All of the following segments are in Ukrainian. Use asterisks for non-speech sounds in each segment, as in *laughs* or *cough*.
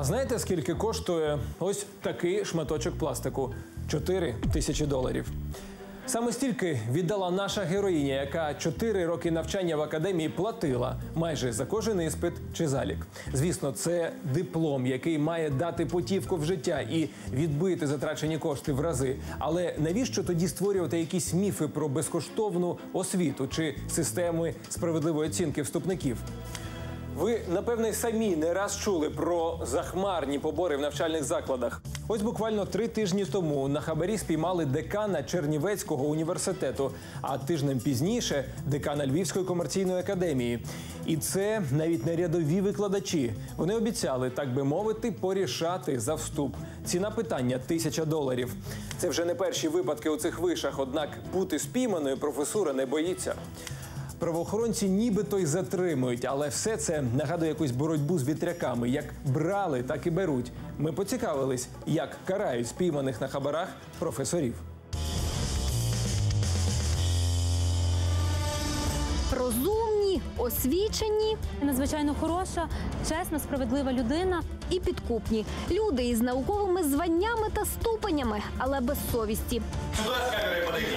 А знаєте, скільки коштує ось такий шматочок пластику? 4 тисячі доларів. Саме стільки віддала наша героїня, яка 4 роки навчання в академії платила майже за кожен іспит чи залік. Звісно, це диплом, який має дати путівку в життя і відбити затрачені кошти в рази. Але навіщо тоді створювати якісь міфи про безкоштовну освіту чи системи справедливої оцінки вступників? Ви напевне самі не раз чули про захмарні побори в навчальних закладах. Ось буквально три тижні тому на хабарі спіймали декана Чернівецького університету, а тижнем пізніше декана Львівської комерційної академії. І це навіть не рядові викладачі. Вони обіцяли, так би мовити, порішати за вступ. Ціна питання тисяча доларів. Це вже не перші випадки у цих вишах, однак бути спійманою професура не боїться. Правоохоронці нібито й затримують, але все це нагадує якусь боротьбу з вітряками. Як брали, так і беруть. Ми поцікавились, як карають спійманих на хабарах професорів. Розумні, освічені Надзвичайно хороша, чесна, справедлива людина. і підкупні. Люди із науковими званнями та ступенями, але без совісті. Сюда с камерой подойди.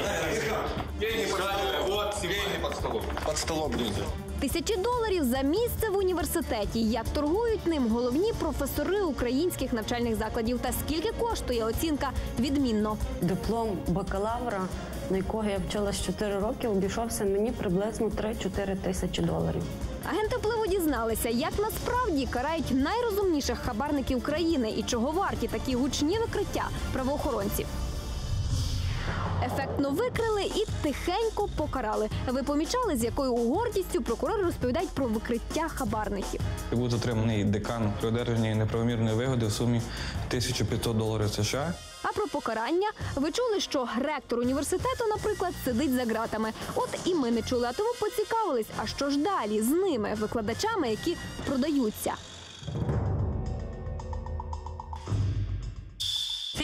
Деньги под столом. Вот, деньги под столом. Под столом люди. Тисячі доларів за місце в університеті. Як торгують ним головні професори українських навчальних закладів та скільки коштує оцінка відмінно. Диплом бакалавра, на якого я вчилась 4 роки, обійшовся мені приблизно 3-4 тисячі доларів. Агенти впливу дізналися, як насправді карають найрозумніших хабарників країни і чого варті такі гучні викриття правоохоронців. Ефектно викрили і тихенько покарали. Ви помічали, з якою гордістю прокурори розповідають про викриття хабарників. Був затриманий декан при одержанні неправомірної вигоди в сумі 1500 доларів США. А про покарання ви чули, що ректор університету, наприклад, сидить за ґратами. От і ми не чули, а тому поцікавились, а що ж далі з ними, викладачами, які продаються.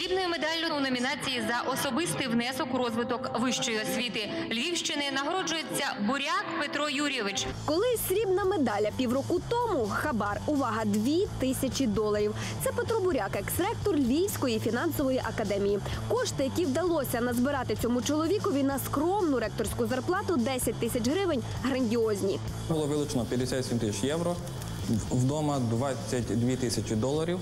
Срібною медаллю у номінації за особистий внесок у розвиток вищої освіти Львівщини нагороджується буряк Петро Юрійович. Колись срібна медаля півроку тому хабар. Увага, дві тисячі доларів. Це Петро Буряк, екс-ректор Львівської фінансової академії. Кошти, які вдалося назбирати цьому чоловікові на скромну ректорську зарплату 10 тисяч гривень, грандіозні. Було вилучено 57 тисяч євро, вдома 22 тисячі доларів,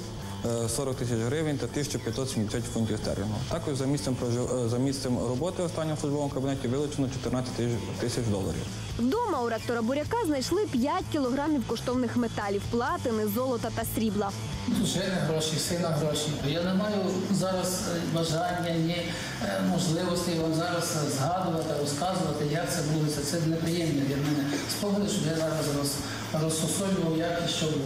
40 тисяч гривень та 1570 фунтів стерлінгу. Також за місцем, прожи- е, за місцем роботи в останньому службовому кабінеті вилучено 14 тисяч- тисяч доларів. Вдома у ректора Буряка знайшли 5 кілограмів коштовних металів, платини, золота та срібла. Дружини гроші, сина гроші. Я не маю зараз е, бажання, ні е, можливості вам зараз е, згадувати, розказувати, як це було. Це неприємне для мене. Спогади, щоб я зараз роз, розсосолював, як і що було.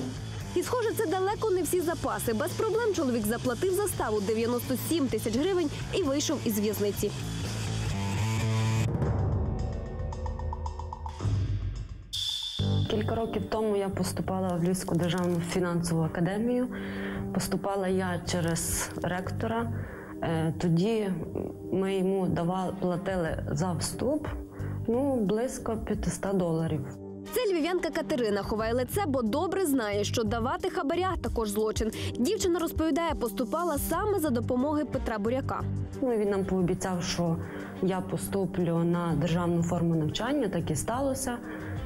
І, схоже, це далеко не всі запаси. Без проблем чоловік заплатив заставу 97 тисяч гривень і вийшов із в'язниці. Кілька років тому я поступала в Львівську державну фінансову академію. Поступала я через ректора. Е, Тоді ми йому давали, платили за вступ ну, близько 500 доларів. Це львів'янка Катерина ховає лице, бо добре знає, що давати хабаря також злочин. Дівчина розповідає, поступала саме за допомоги Петра Буряка. Ну, він нам пообіцяв, що я поступлю на державну форму навчання, так і сталося.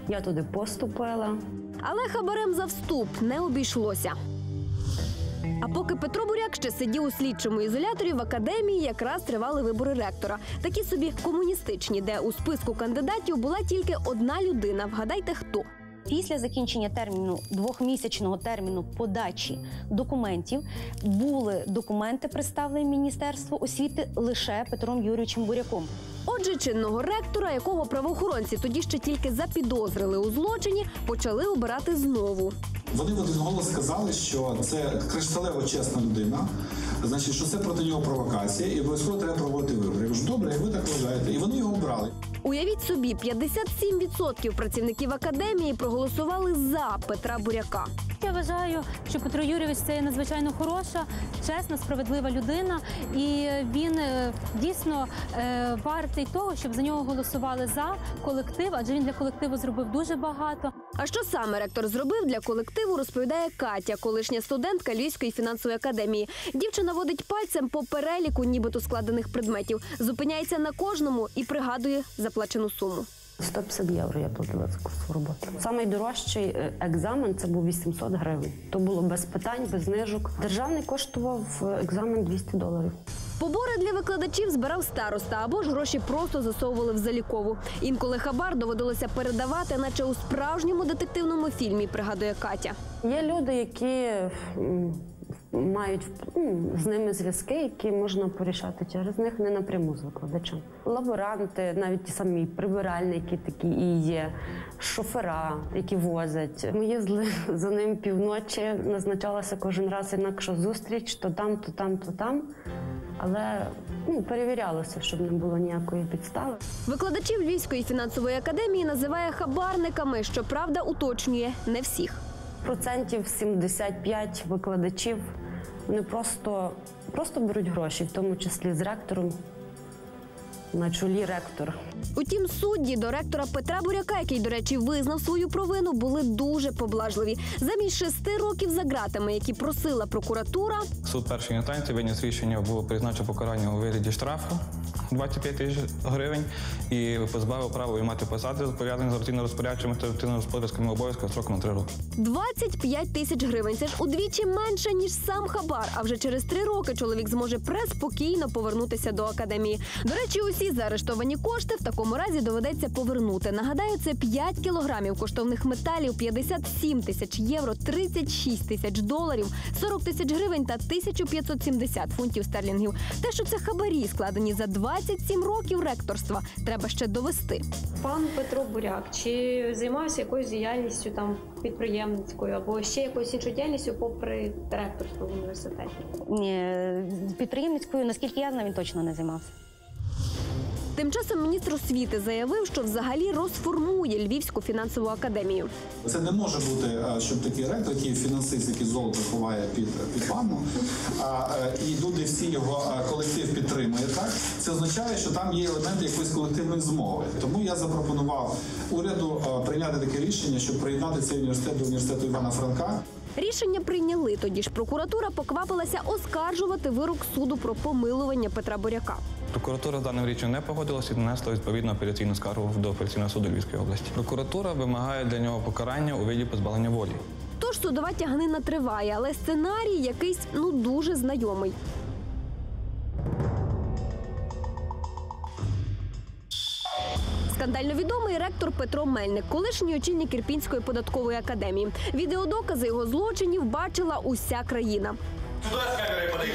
Я туди поступила. Але хабарем за вступ не обійшлося. А поки Петро Буряк ще сидів у слідчому ізоляторі в академії, якраз тривали вибори ректора. Такі собі комуністичні, де у списку кандидатів була тільки одна людина. Вгадайте хто. Після закінчення терміну двохмісячного терміну подачі документів були документи представлені Міністерству освіти лише Петром Юрійовичем Буряком. Отже, чинного ректора, якого правоохоронці тоді ще тільки запідозрили у злочині, почали обирати знову. Вони в один голос сказали, що це кришталево чесна людина, значить, що це проти нього провокація, і обов'язково треба проводити вибори. Я кажу, добре, як ви так вважаєте. І вони його обрали. Уявіть собі, 57% працівників академії проголосували за Петра Буряка. Я вважаю, що Петро Юрійович це надзвичайно хороша, чесна, справедлива людина, і він е, дійсно е, вартий того, щоб за нього голосували за колектив, адже він для колективу зробив дуже багато. А що саме ректор зробив для колективу, розповідає Катя, колишня студентка Львівської фінансової академії. Дівчина водить пальцем по переліку нібито складених предметів, зупиняється на кожному і пригадує заплачену суму. 150 євро я платила за курс роботи. Самий дорожчий е, екзамен це був 800 гривень. То було без питань, без знижок. Державний коштував е, екзамен 200 доларів. Побори для викладачів збирав староста або ж гроші просто засовували в залікову. Інколи хабар доводилося передавати, наче у справжньому детективному фільмі, пригадує Катя. Є люди, які мають м, з ними зв'язки, які можна порішати через них не напряму з викладачем. Лаборанти, навіть ті самі прибиральники, такі і є, шофера, які возять. Ми їздили *laughs* за ним півночі, назначалася кожен раз інакша зустріч, то там, то там, то там. Але ну, перевірялося, щоб не було ніякої підстави. Викладачів Львівської фінансової академії називає хабарниками. Щоправда, уточнює не всіх. Процентів 75 викладачів вони просто, просто беруть гроші, в тому числі з ректором. На чолі ректор. Утім, судді до ректора Петра Буряка, який, до речі, визнав свою провину, були дуже поблажливі. Замість шести років за ґратами, які просила прокуратура, Суд першої інстанції виніс рішення, було призначив покарання у вигляді штрафу 25 тисяч гривень і позбавив права мати посади, пов'язані з операційно-розпорядчими та оперативно-господарськими обов'язками строком на 3 роки. 25 тисяч гривень. Це ж удвічі менше ніж сам хабар. А вже через три роки чоловік зможе преспокійно повернутися до академії. До речі, усі заарештовані кошти в такому разі доведеться повернути. Нагадаю, це 5 кілограмів коштовних металів, 57 тисяч євро, 36 тисяч доларів, 40 тисяч гривень та 1570 фунтів стерлінгів. Те, що це хабарі, складені за 27 років ректорства, треба ще довести. Пан Петро Буряк чи займався якоюсь діяльністю там підприємницькою або ще якоюсь іншою діяльністю попри ректорство в університеті? Ні, підприємницькою, наскільки я знаю, він точно не займався. Тим часом міністр освіти заявив, що взагалі розформує Львівську фінансову академію. Це не може бути, е, щоб такий ректор, який фінансист, який золото ховає під, під ванну, е, і люди всі його е, колектив підтримує так. Це означає, що там є елементи якоїсь колективної змови. Тому я запропонував уряду е, прийняти таке рішення, щоб приєднати цей університет до університету Івана Франка. Рішення прийняли. Тоді ж прокуратура поквапилася оскаржувати вирок суду про помилування Петра Боряка. Прокуратура з даним рішенням не погодилася і нанесла відповідну апеляційну скаргу до апеляційного суду Львівської області. Прокуратура вимагає для нього покарання у виді позбавлення волі. Тож судова тяганина триває, але сценарій якийсь ну дуже знайомий. Скандально відомий ректор Петро Мельник, колишній очільник Ірпінської податкової академії. Відеодокази його злочинів бачила уся країна. Туда с камерой подойди.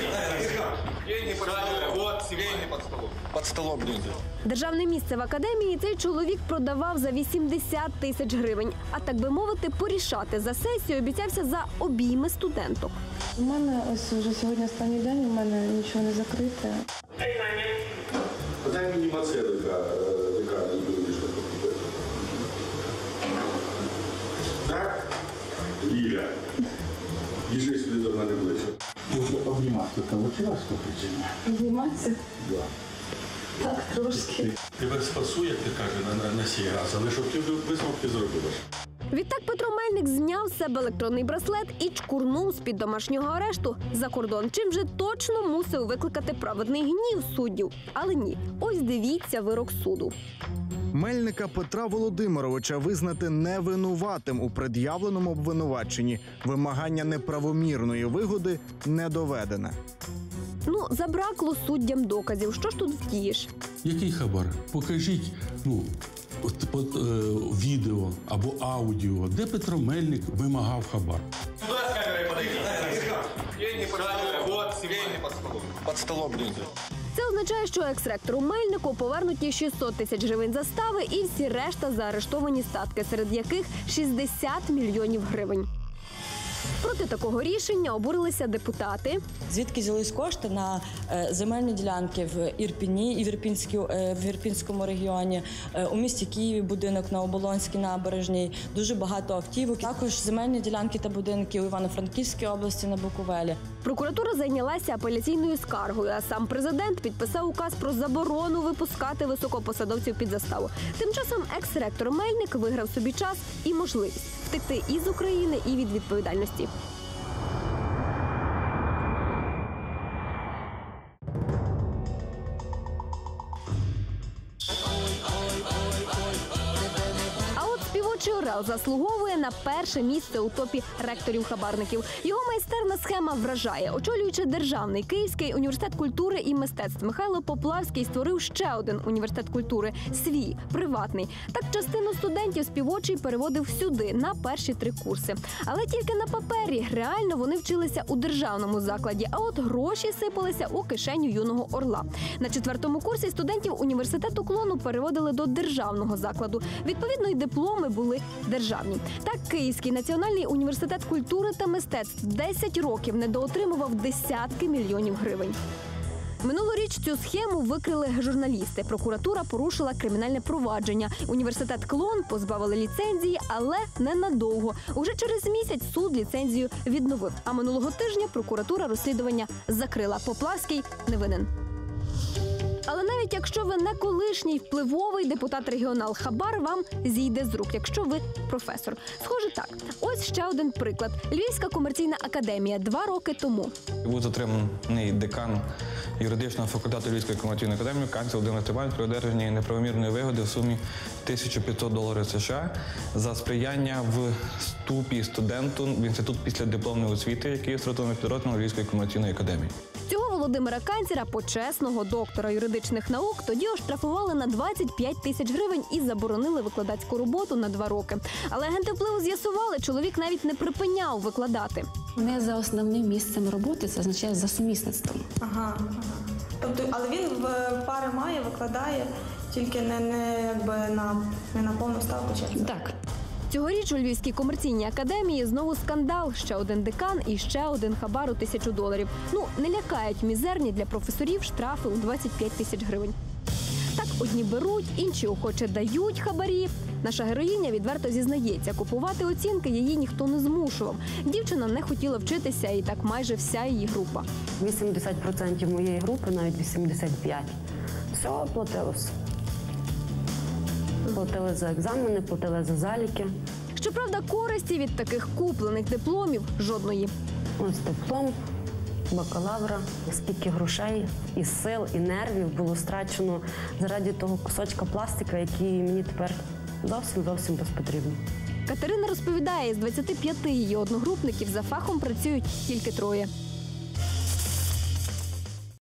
Вот, под столом. Под столом деньги. Державне місце в академії цей чоловік продавав за 80 тисяч гривень. А так би мовити, порішати за сесію обіцявся за обійми студенток. У мене ось вже сьогодні останній день, у мене нічого не закрите. Подай мені мацеду, яка, е, яка не буде, що купити. Так? Ліля, їжи сюди до мене ближче. Можна вчилась? Да. Так, трошки. Тебе спасу, як ти кажеш, на, на, на сій раз, але щоб ти висновки зробила. Відтак Петро Мельник зняв з себе електронний браслет і чкурнув з під домашнього арешту за кордон. Чим же точно мусив викликати праведний гнів суддів. Але ні, ось дивіться вирок суду. Мельника Петра Володимировича визнати невинуватим у пред'явленому обвинуваченні. Вимагання неправомірної вигоди не доведене. Ну, забракло суддям доказів. Що ж тут вдієш? Який хабар? Покажіть ну, от, от, е, відео або аудіо, де Петро Мельник вимагав хабар. Камерой подойди. Под столом. Под столом. Це означає, що екс-ректору Мельнику повернуті 600 тисяч гривень застави і всі решта заарештовані статки, серед яких 60 мільйонів гривень. Проти такого рішення обурилися депутати. Звідки взялись кошти на е, земельні ділянки в Ірпіні і в, Ірпінській, е, в Ірпінському регіоні, е, у місті Києві будинок на Оболонській набережній, дуже багато автівок. Також земельні ділянки та будинки у Івано-Франківській області на Буковелі. Прокуратура зайнялася апеляційною скаргою, а сам президент підписав указ про заборону випускати високопосадовців під заставу. Тим часом екс-ректор Мельник виграв собі час і можливість втекти із України і від відповідальності. Співочий Орел заслуговує на перше місце у топі ректорів-хабарників. Його майстерна схема вражає. Очолюючи державний Київський університет культури і мистецтв, Михайло Поплавський створив ще один університет культури свій приватний. Так частину студентів співочий переводив сюди на перші три курси. Але тільки на папері реально вони вчилися у державному закладі. А от гроші сипалися у кишеню юного орла. На четвертому курсі студентів університету клону переводили до державного закладу. Відповідно, й дипломи були державні. Так, Київський національний університет культури та мистецтв 10 років недоотримував десятки мільйонів гривень. Минулоріч цю схему викрили журналісти. Прокуратура порушила кримінальне провадження. Університет Клон позбавили ліцензії, але ненадовго. Уже через місяць суд ліцензію відновив. А минулого тижня прокуратура розслідування закрила. Поплавський не винен. Але навіть якщо ви не колишній впливовий депутат регіонал Хабар вам зійде з рук, якщо ви професор. Схоже так. Ось ще один приклад: Львівська комерційна академія два роки тому. Був затриманий декан юридичного факультету Львівської комерційної академії Канцел Володимир Тиман при одержанні неправомірної вигоди в сумі 1500 доларів США за сприяння в вступі студенту в інститут після дипломної освіти, який є стратовим підрозділом Львівської комерційної академії. Володимира Канцера, почесного доктора юридичних наук, тоді оштрафували на 25 тисяч гривень і заборонили викладацьку роботу на два роки. Але агенти впливу з'ясували, чоловік навіть не припиняв викладати. Не за основним місцем роботи, це означає за сумісництвом. Ага, ага. Тобто, але він в пари має, викладає, тільки не, не якби на не на повну ставку чи Так. Цьогоріч у Львівській комерційній академії знову скандал. Ще один декан і ще один хабар у тисячу доларів. Ну не лякають мізерні для професорів штрафи у 25 тисяч гривень. Так одні беруть, інші охоче дають хабарі. Наша героїня відверто зізнається, купувати оцінки її ніхто не змушував. Дівчина не хотіла вчитися, і так майже вся її група. 80% моєї групи, навіть 85%. Все платилося. Платили за екзамени, платили за заліки. Щоправда, користі від таких куплених дипломів жодної. Ось диплом бакалавра, скільки грошей і сил, і нервів було страчено заради того кусочка пластика, який мені тепер зовсім зовсім безпотрібний. Катерина розповідає, з 25 її одногрупників за фахом працюють тільки троє.